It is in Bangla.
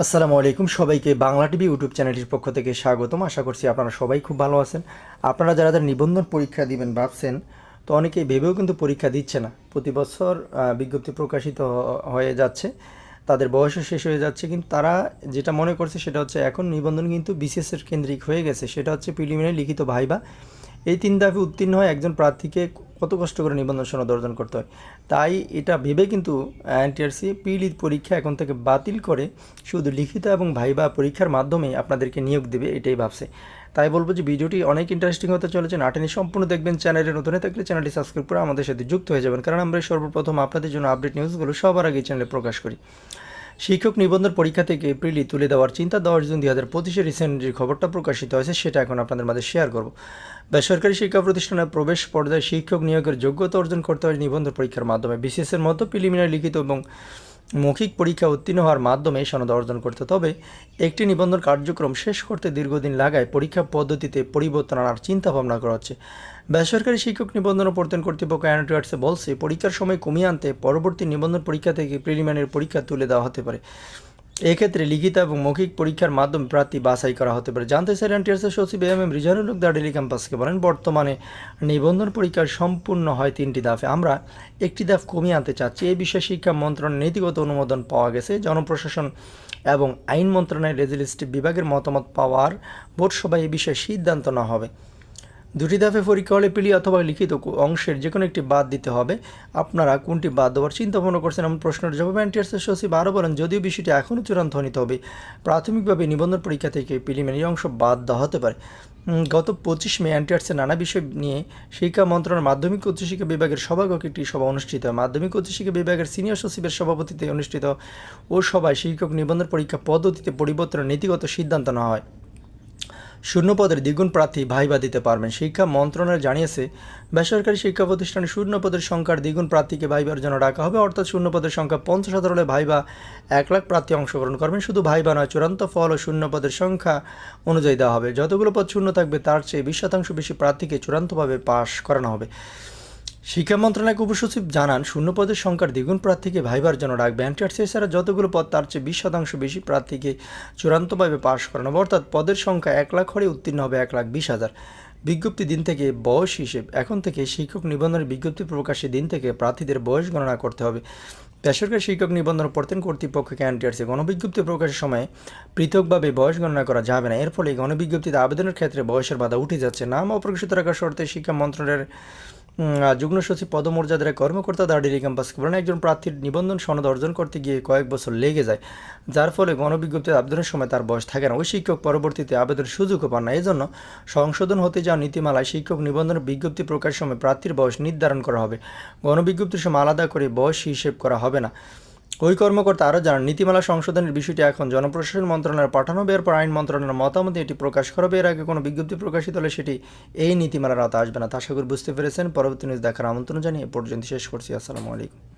আসসালামু আলাইকুম সবাইকে বাংলা টিভি ইউটিউব চ্যানেলটির পক্ষ থেকে স্বাগতম। আশা করছি আপনারা সবাই খুব ভালো আছেন। আপনারা যারা যারা নিবন্ধন পরীক্ষা দিবেন ভাবছেন, তো অনেকেই ভেবেও কিন্তু পরীক্ষা দিচ্ছে না। প্রতি বছর বিজ্ঞপ্তি প্রকাশিত হয়ে যাচ্ছে। তাদের বয়সও শেষ হয়ে যাচ্ছে, কিন্তু তারা যেটা মনে করছে সেটা হচ্ছে এখন নিবন্ধন কিন্তু বিসিএসের কেন্দ্রিক হয়ে গেছে। সেটা হচ্ছে প্রিলিমিনারি লিখিত ভাইবা। এই তিন ধাপে উত্তীর্ণ হয় একজন প্রার্থীকে কত কষ্ট করে নিবন্ধন সনদ অর্জন করতে হয়। তাই এটা ভেবে কিন্তু এনটিআরসি পিলি পরীক্ষা এখন থেকে বাতিল করে শুধু লিখিত এবং ভাইবা পরীক্ষার মাধ্যমে আপনাদেরকে নিয়োগ দেবে, এটাই ভাবছে। তাই বলব যে ভিডিওটি অনেক ইন্টারেস্টিং হতে চলেছে নাটেনি সম্পূর্ণ দেখবেন, চ্যানেলে নতুন থাকলে চ্যানেলটি সাবস্ক্রাইব করে আমাদের সাথে যুক্ত হয়ে যাবেন। কারণ আমরা সর্বপ্রথম আপনাদের জন্য আপডেট নিউজগুলো সবার আগে চ্যানেলে প্রকাশ করি। শিক্ষক নিবন্ধন পরীক্ষা থেকে এপ্রিলই তুলে দেওয়ার চিন্তা দশ জুন দুই হাজার পঁচিশে রিসেন্ট যে খবরটা প্রকাশিত হয়েছে, সেটা এখন আপনাদের মাঝে শেয়ার করব। বেসরকারি শিক্ষা প্রতিষ্ঠানের প্রবেশ পর্যায়ে শিক্ষক নিয়োগের যোগ্যতা অর্জন করতে হয় নিবন্ধন পরীক্ষার মাধ্যমে। বিসিএসের মতো প্রিলিমিনারি লিখিত এবং মৌখিক পরীক্ষা উত্তীর্ণ হওয়ার মাধ্যমে সনদ অর্জন করতে তবে একটি নিবন্ধন কার্যক্রম শেষ করতে দীর্ঘদিন লাগায় পরীক্ষা পদ্ধতিতে পরিবর্তন আনার চিন্তা ভাবনা করা হচ্ছে। বেসরকারি শিক্ষক নিবন্ধন ও প্রত্যয়ন কর্তৃপক্ষ অ্যানোটিয়ার্সে বলছে, পরীক্ষার সময় কমিয়ে আনতে পরবর্তী নিবন্ধন পরীক্ষা থেকে প্রিলিমিনারি পরীক্ষা তুলে দেওয়া হতে পারে। এক্ষেত্রে লিখিত এবং মৌখিক পরীক্ষার মাধ্যমে প্রার্থী বাছাই করা হতে পারে। জানতে চাইলেন টিয়ার্সের সচিব এম এম রিজানুল হক দার্ডেলি ক্যাম্পাসকে বলেন, বর্তমানে নিবন্ধন পরীক্ষা সম্পূর্ণ হয় তিনটি ধাপে। আমরা একটি ধাপ কমিয়ে আনতে চাচ্ছি। এই বিষয়ে শিক্ষা মন্ত্রণালয়ের নীতিগত অনুমোদন পাওয়া গেছে। জনপ্রশাসন এবং আইন মন্ত্রণালয়ের লেজিসলেটিভ বিভাগের মতামত পাওয়ার বোর্ড সভায় এ বিষয়ে সিদ্ধান্ত নেওয়া হবে। দুটি ধাপে পরীক্ষা হলে পিলি অথবা লিখিত অংশের যে কোনো একটি বাদ দিতে হবে। আপনারা কোনটি বাদ দেওয়ার চিন্তা ভাবনা করছেন এমন প্রশ্নের জবাবে এনটিআরসির সচিব আরও বলেন, যদিও বিষয়টি এখনও চূড়ান্ত হয়নি হবে প্রাথমিকভাবে নিবন্ধন পরীক্ষা থেকে প্রিলিমিনারি অংশ বাদ দেওয়া হতে পারে। গত পঁচিশ মে এনটিআরসির নানা বিষয় নিয়ে শিক্ষা মন্ত্রণালয়ের মাধ্যমিক উচ্চশিক্ষা বিভাগের সভাকক্ষে একটি সভা অনুষ্ঠিত। হয় মাধ্যমিক উচ্চশিক্ষা বিভাগের সিনিয়র সচিবের সভাপতিতে অনুষ্ঠিত ও সভায় শিক্ষক নিবন্ধন পরীক্ষা পদ্ধতিতে পরিবর্তনের নীতিগত সিদ্ধান্ত নেওয়া হয়। শূন্য পদের দ্বিগুণ প্রার্থী ভাইবা দিতে পারবেন। শিক্ষা মন্ত্রণালয় জানিয়েছে, বেসরকারি শিক্ষা প্রতিষ্ঠানে শূন্যপদের সংখ্যার দ্বিগুণ প্রার্থীকে ভাইবার জন্য ডাকা হবে। অর্থাৎ শূন্যপদের সংখ্যা পঞ্চাশ হাজার হলে ভাইবা এক লাখ প্রার্থী অংশগ্রহণ করবেন। শুধু ভাইবা নয়, চূড়ান্ত ফল ও শূন্যপদের সংখ্যা অনুযায়ী দেওয়া হবে। যতগুলো পদ শূন্য থাকবে, তার চেয়ে বিশ শতাংশ বেশি প্রার্থীকে চূড়ান্তভাবে পাশ করানো হবে। শিক্ষা মন্ত্রণালয়ের উপসচিব জানান শূন্য পদের সংখ্যার দ্বিগুণ প্রার্থীকে ভাইবার জন্য ডাকবে এনটিআরসি এছাড়া যতগুলো পদ, তার চেয়ে বিশ শতাংশ বেশি প্রার্থীকে চূড়ান্তভাবে পাশ করানো অর্থাৎ পদের সংখ্যা এক লাখ হলে উত্তীর্ণ হবে এক লাখ বিশ হাজার। বিজ্ঞপ্তি দিন থেকে বয়স হিসেব, এখন থেকে শিক্ষক নিবন্ধনের বিজ্ঞপ্তি প্রকাশের দিন থেকে প্রার্থীদের বয়স গণনা করতে হবে। বেসরকারি শিক্ষক নিবন্ধন প্রত্যেন কর্তৃপক্ষকে এনটিআরসি গণবিজ্ঞপ্তি প্রকাশের সময় পৃথকভাবে বয়স গণনা করা যাবে না। এর ফলে গণবিজ্ঞপ্তিতে আবেদনের ক্ষেত্রে বয়সের বাধা উঠে যাচ্ছে। নাম অপ্রকাশিত রাখার শর্তে শিক্ষা মন্ত্রণালয়ের যুগ্ম সচিব পদমর্যাদার এক কর্মকর্তা দার্ডিলি ক্যাম্পাসকে বলেন, একজন প্রার্থীর নিবন্ধন সনদ অর্জন করতে গিয়ে কয়েক বছর লেগে যায়, যার ফলে গণবিজ্ঞপ্তি আবেদনের সময় তার বয়স থাকে না। ওই শিক্ষক পরবর্তীতে আবেদনের সুযোগও পান না। এজন্য সংশোধন হতে যাওয়া নীতিমালায় শিক্ষক নিবন্ধন বিজ্ঞপ্তি প্রকাশের সময় প্রার্থীর বয়স নির্ধারণ করা হবে। গণবিজ্ঞপ্তির সময় আলাদা করে বয়স হিসেব করা হবে না। ওই কর্মকর্তা আরও জানান, নীতিমালা সংশোধনের বিষয়টি এখন জনপ্রশাসন মন্ত্রণালয়ের পাঠানো বের পর আইন মন্ত্রণালয়ের মতামতে এটি প্রকাশ করবে এর আগে কোনো বিজ্ঞপ্তি প্রকাশিত হলে সেটি এই নীতিমালার আওতা আসবে না। তা করি বুঝতে পেরেছেন। পরবর্তী নিউজ দেখার আমন্ত্রণ জানিয়ে পর্যন্ত শেষ করছি। আসসালামু আলাইকুম।